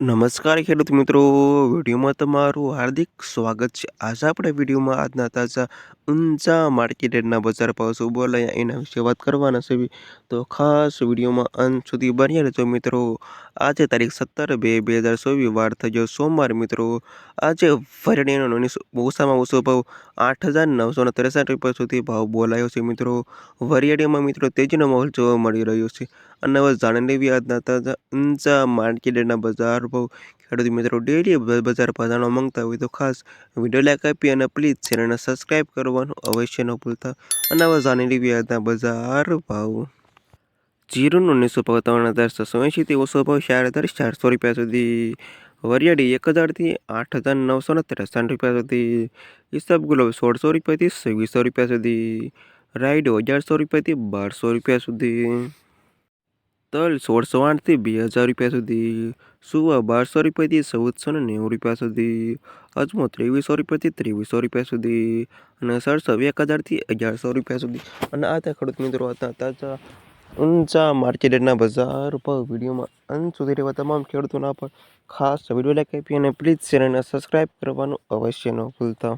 નમસ્કાર ખેડૂત મિત્રો. વિડીયોમાં તમારું હાર્દિક સ્વાગત છે. આજે આપણે વિડીયોમાં આજના તાજા ઊંચા માર્કેટ રેટના બજાર ભાવ શું બોલાયા એના વિશે વાત કરવાના છે. તો ખાસ વિડીયોમાં અંત સુધી બન્યા રહેજો મિત્રો. આજે તારીખ સત્તર બે બે હજાર ચોવીસ, વાર થઈ ગયો સોમવાર મિત્રો. આજે ફરડીનો ઓછામાં ઓછો ભાવ આઠ હજાર નવસો ત્રેસઠ રૂપિયા સુધી ભાવ બોલાયો છે મિત્રો. વરિયાળીમાં મિત્રો તેજીનો માહોલ જોવા મળી રહ્યો છે. અને હવે જાણી લેવી ઊંચા માર્કેટના બજાર ભાવ ખેડૂત મિત્રો ડેલી બજાર ભાવ જાણવા માંગતા હોય તો ખાસ વીડિયો લાઈક આપી અને પ્લીઝ ચેનલને સબસ્ક્રાઈબ કરવાનું અવશ્ય ન ભૂલતા. અને હવે જાણી લેવી આજના બજાર ભાવ. જીરુનો નીસો ભાવ ત્રણ હજાર છસો એંશીથી ઓછો ભાવ ચાર હજાર ચારસો રૂપિયા સુધી. વરિયાળી એક હજારથી આઠ હજાર નવસો ને ત્રેસઠ રૂપિયા સુધી. હિસાબ ગુલાબ સોળસો રૂપિયાથી છવ્વીસો રૂપિયા સુધી. રાઈડો અગિયારસો રૂપિયાથી બારસો રૂપિયા સુધી. તલ સોળસો આઠથી બે હજાર રૂપિયા સુધી. સુવા બારસો રૂપિયાથી ચૌદસો ને નેવું રૂપિયા સુધી. અજમો ત્રેવીસો રૂપિયાથી ત્રેવીસો રૂપિયા સુધી. અને સરસો એક હજારથી અગિયારસો રૂપિયા સુધી. અને આ ત્યાં ખેડૂત મિત્રો હતા, તાજા, ઊંચા માર્કેટના બજાર પર વિડીયોમાં અંત સુધી રહેવા તમામ ખેડૂતોના પર ખાસ વીડિયો લાઈક આપી અને પ્લીઝ ચેનલને સબસ્ક્રાઈબ કરવાનું અવશ્ય ન ભૂલતા.